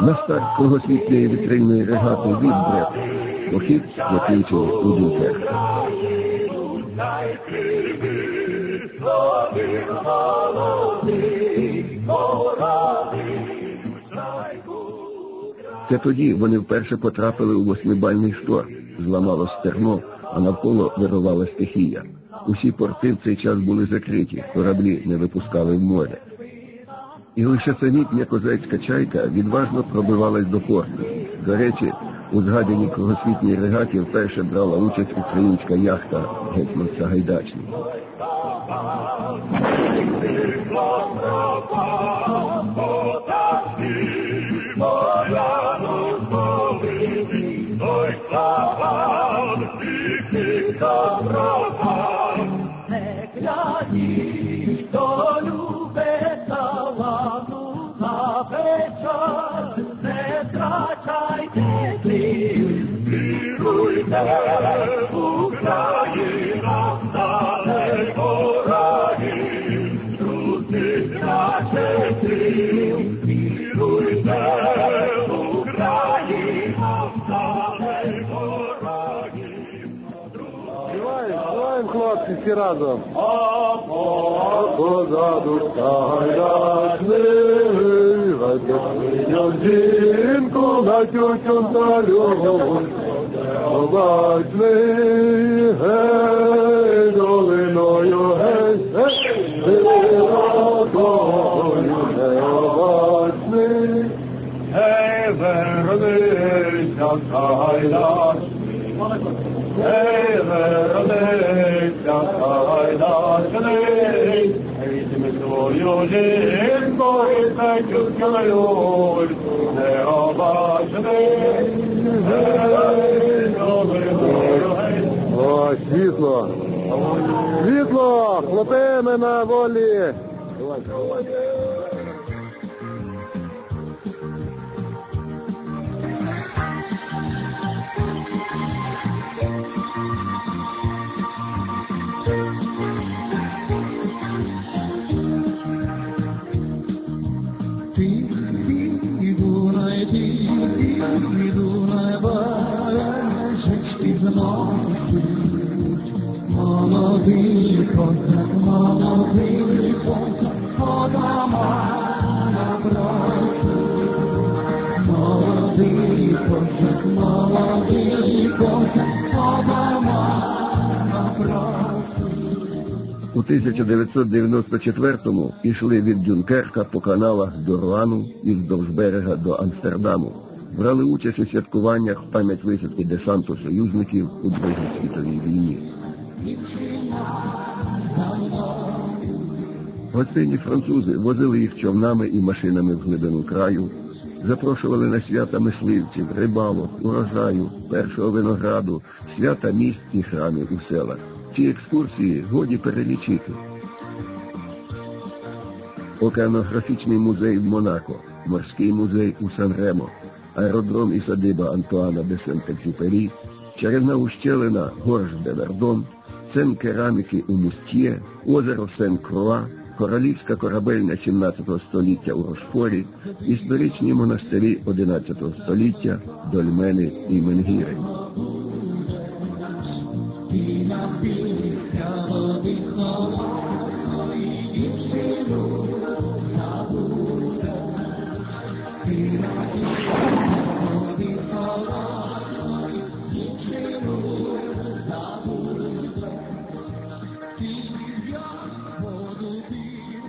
На старт кругосвітньої вітрильної регати «Відбред» похід закінчили у Дюнкерк. Це тоді вони вперше потрапили у восьмибальний шторм. Зламало стерно, а навколо вирувала стихія. Усі порти в цей час були закриті, кораблі не випускали в море. І лише самітня козацька чайка відважно пробивалась до порту. До речі, у згаданій кругосвітній регаті вперше брала участь українська яхта Гетьман Сагайдачний. Не Oh. хлопці, всі разом. Позаду кайдашний, Гадяшний жінку на тютюн талю. Побачний, гей, долиною, гей, гей, водою, гей, обачний. Гей, вернися, кайдаш, Ей, вернися, кайдашний, Візьми свою жінку і печу люльку, не обачний. Ей, долиною, гей. О, світло! Світло! Хлопи на волі! Молодий козак, У 1994-му йшли від Дюнкерка по каналах до Руану і вздовж берега до Амстердаму. Брали участь у святкуваннях в пам'ять висадки десанту союзників у Другій світовій війні. Гостинні французи возили їх човнами і машинами в глибину краю, запрошували на свята мисливців, рибалок, урожаю, першого винограду, свята міст і храмів у селах. Ці екскурсії годі перелічити. Океанографічний музей в Монако, морський музей у Сан-Ремо, аеродром і садиба Антуана де Сент-Екзюпері, чарівна ущелина Горж де Вердон, цен кераміки у Мустьє, озеро Сен-Круа, королівська корабельня 17 століття у Рошфорі, історичні монастирі 11 століття, Дольмени і Менгіри.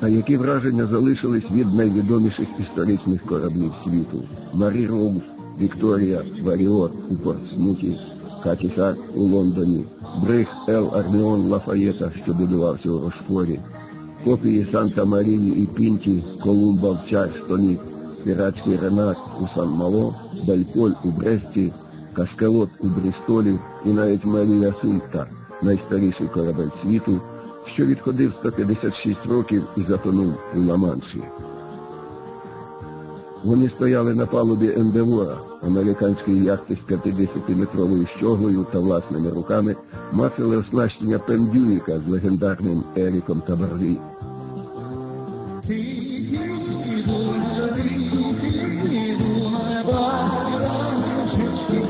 А які враження залишились від найвідоміших історичних кораблів світу? Марі Роуз, Вікторія, Варіот у Портсмуті, Катісар у Лондоні, Бриг Ел Арміон Лафаєта, що будувався у Рошфорі, копії Санта Марії і Пінті, Колумба в Чарстоні, Піратський Ренат у Сан-Мало, Бальполь у Бресті, Каскелот у Брістолі і навіть Марія Сульта, найстаріший корабель світу, що відходив 156 років і затонув у Ла-Манші. Вони стояли на палубі Ендевора, американської яхти з 50-метровою щоглою та власними руками, мацали оснащення Пендюїка з легендарним Еріком Табарлі.